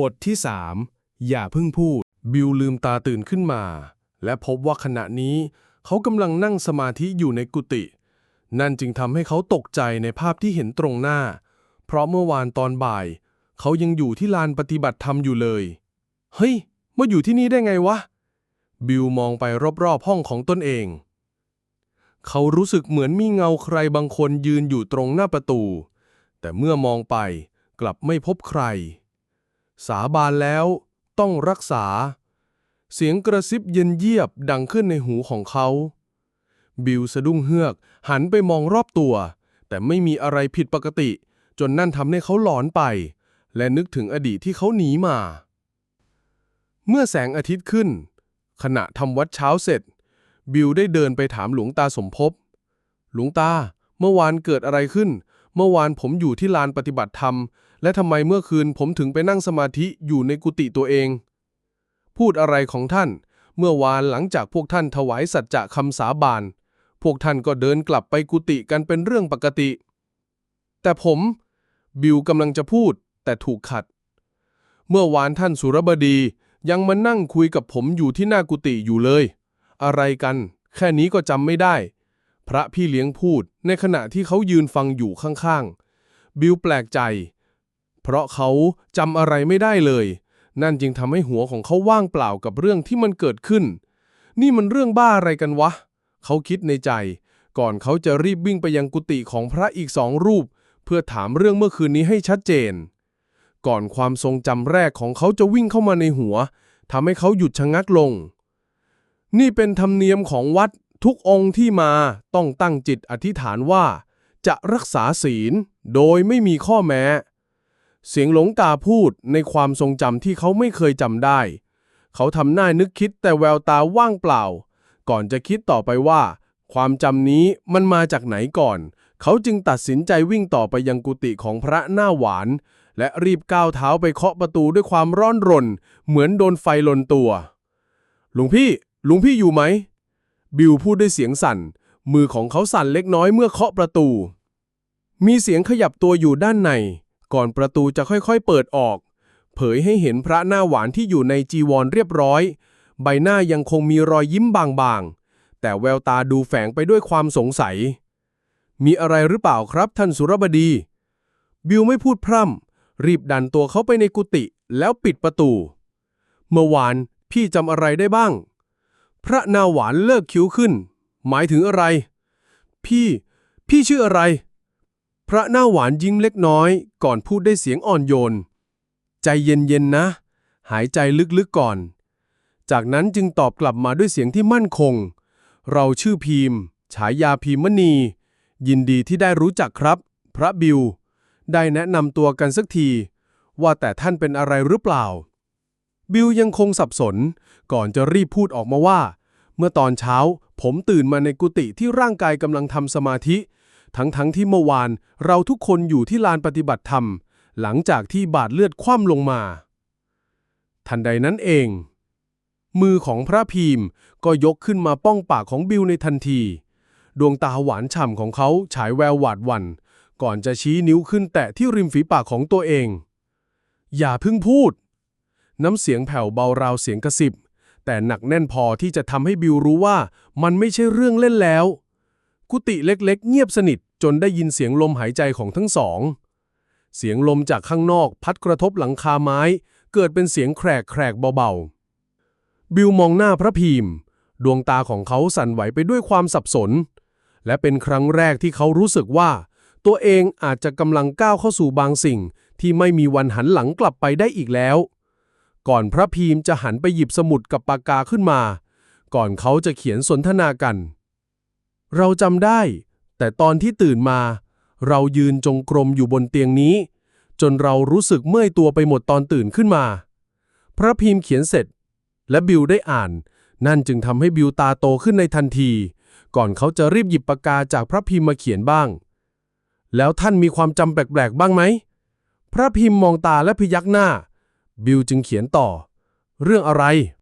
บทที่สามอย่าพิ่งพูด บิลลืมตาตื่นขึ้นมา และพบว่าขณะนี้เขากำลังนั่งสมาธิอยู่ในกุฏินั่นจึงทำให้เขาตกใจในภาพที่เห็นตรงหน้า เพราะเมื่อวานตอนบ่าย เขายังอยู่ที่ลานปฏิบัติธรรมอยู่เลย เฮ้ย มาอยู่ที่นี่ได้ไงวะ บิลมองไปรอบๆห้องของตนเอง เขารู้สึกเหมือนมีเงาใครบางคนยืนอยู่ตรงหน้าประตู แต่เมื่อมองไปกลับไม่พบใคร สาบานแล้วต้องรักษา เสียงกระซิบเย็นเยียบดังขึ้นในหูของเขา บิลสะดุ้งเฮือก หันไปมองรอบตัว แต่ไม่มีอะไรผิดปกติ จนนั่นทำให้เขาหลอนไป และนึกถึงอดีตที่เขาหนีมา เมื่อแสงอาทิตย์ขึ้น ขณะทำวัดเช้าเสร็จ บิลได้เดินไปถามหลวงตาสมภพหลวงตา เมื่อวานเกิดอะไรขึ้น เมื่อวานผมอยู่ที่ลานปฏิบัติธรรม และทำไมเมื่อคืนผมถึงไปนั่งสมาธิอยู่ในกุฏิตัวเอง พูดอะไรของท่าน เมื่อวานหลังจากพวกท่านถวายสัจจะคำสาบาน พวกท่านก็เดินกลับไปกุฏิกันเป็นเรื่องปกติ แต่ผม บิลกำลังจะพูด แต่ถูกขัด เมื่อวานท่านสุรบดียังมานั่งคุยกับผมอยู่ที่หน้ากุฏิอยู่เลย อะไรกัน แค่นี้ก็จำไม่ได้ พระพี่เลี้ยงพูดในขณะที่เขายืนฟังอยู่ข้างๆ บิลแปลกใจ เพราะเขาจำอะไรไม่ได้เลย นั่นจึงทำให้หัวของเขาว่างเปล่ากับเรื่องที่มันเกิดขึ้น นี่มันเรื่องบ้าอะไรกันวะ เขาคิดในใจ ก่อนเขาจะรีบวิ่งไปยังกุฏิของพระอีกสองรูป เพื่อถามเรื่องเมื่อคืนนี้ให้ชัดเจน ก่อนความทรงจำแรกของเขาจะวิ่งเข้ามาในหัวทำให้เขาหยุดชะงักลง นี่เป็นธรรมเนียมของวัดทุกองค์ที่มาต้องตั้งจิตอธิษฐานว่า จะรักษาศีลโดยไม่มีข้อแม้ เสียงหลงตาพูดในความทรงจำที่เขาไม่เคยจำได้ เขาทำหน้านึกคิดแต่แววตาว่างเปล่า ก่อนจะคิดต่อไปว่า ความจำนี้มันมาจากไหนก่อน เขาจึงตัดสินใจวิ่งต่อไปยังกุฏิของพระหน้าหวาน และรีบก้าวเท้าไปเคาะประตูด้วยความร้อนรน เหมือนโดนไฟลนตัวหลวงพี่หลวงพี่อยู่ไหม บิลพูดด้วยเสียงสั่น มือของเขาสั่นเล็กน้อยเมื่อเคาะประตู มีเสียงขยับตัวอยู่ด้านใน ก่อนประตูจะค่อยๆเปิดออก เผยให้เห็นพระหน้าหวานที่อยู่ในจีวรเรียบร้อย ใบหน้ายังคงมีรอยยิ้มบางๆ แต่แววตาดูแฝงไปด้วยความสงสัย มีอะไรหรือเปล่าครับท่านสุรบดี บิลไม่พูดพร่ำรีบดันตัวเขาไปในกุฏิแล้วปิดประตู เมื่อวานพี่จำอะไรได้บ้าง พระนาหวานเลิกคิ้วขึ้น หมายถึงอะไร พี่ พี่ชื่ออะไร พระหน้าหวานยิ้มเล็กน้อย ก่อนพูดได้เสียงอ่อนโยน ใจเย็นๆนะ หายใจลึกๆก่อน จากนั้นจึงตอบกลับมาด้วยเสียงที่มั่นคง เราชื่อพีมฉายาพีมณี ยินดีที่ได้รู้จักครับ พระบิว ได้แนะนำตัวกันสักที ว่าแต่ท่านเป็นอะไรหรือเปล่า บิลยังคงสับสน ก่อนจะรีบพูดออกมาว่า เมื่อตอนเช้าผมตื่นมาในกุฏิที่ร่างกายกำลังทำสมาธิ ทั้งๆทที่เมื่อวานเราทุกคนอยู่ที่ลานปฏิบัติธรรม หลังจากที่บาดเลือดคว่ำลงมา ทันใดนั้นเอง มือของพระพีมก็ยกขึ้นมาป้องปากของบิลในทันที ดวงตาหวานฉ่ำของเขาฉายแววหวาดหวัน่นก่อนจะชี้นิ้วขึ้นแตะที่ริมฝีปากของตัวเอง อย่าพิ่งพูด น้ำเสียงแผ่วเบาราวเสียงกระสิบ แต่หนักแน่นพอที่จะทำให้บิลรู้ว่ามันไม่ใช่เรื่องเล่นแล้วกุฏิเล็กๆ เงียบสนิท จนได้ยินเสียงลมหายใจของทั้งสอง เสียงลมจากข้างนอกพัดกระทบหลังคาไม้ เกิดเป็นเสียงแครกแครกเบาๆ บิลมองหน้าพระพีมดวงตาของเขาสั่นไหวไปด้วยความสับสน และเป็นครั้งแรกที่เขารู้สึกว่า ตัวเองอาจจะกำลังก้าวเข้าสู่บางสิ่ง ที่ไม่มีวันหันหลังกลับไปได้อีกแล้ว ก่อนพระพีมจะหันไปหยิบสมุดกับปากกาขึ้นมา ก่อนเขาจะเขียนสนทนากัน เราจำได้ แต่ตอนที่ตื่นมา เรายืนจงกรมอยู่บนเตียงนี้ จนเรารู้สึกเมื่อยตัวไปหมดตอนตื่นขึ้นมา พระพีมเขียนเสร็จ และบิลได้อ่าน นั่นจึงทำให้บิลตาโตขึ้นในทันที ก่อนเขาจะรีบหยิบปากกาจากพระพิมพ์มาเขียนบ้าง แล้วท่านมีความจำแปลกๆบ้างไหมพระพิมพ์มองตาและพยักหน้า บิลจึงเขียนต่อ เรื่องอะไร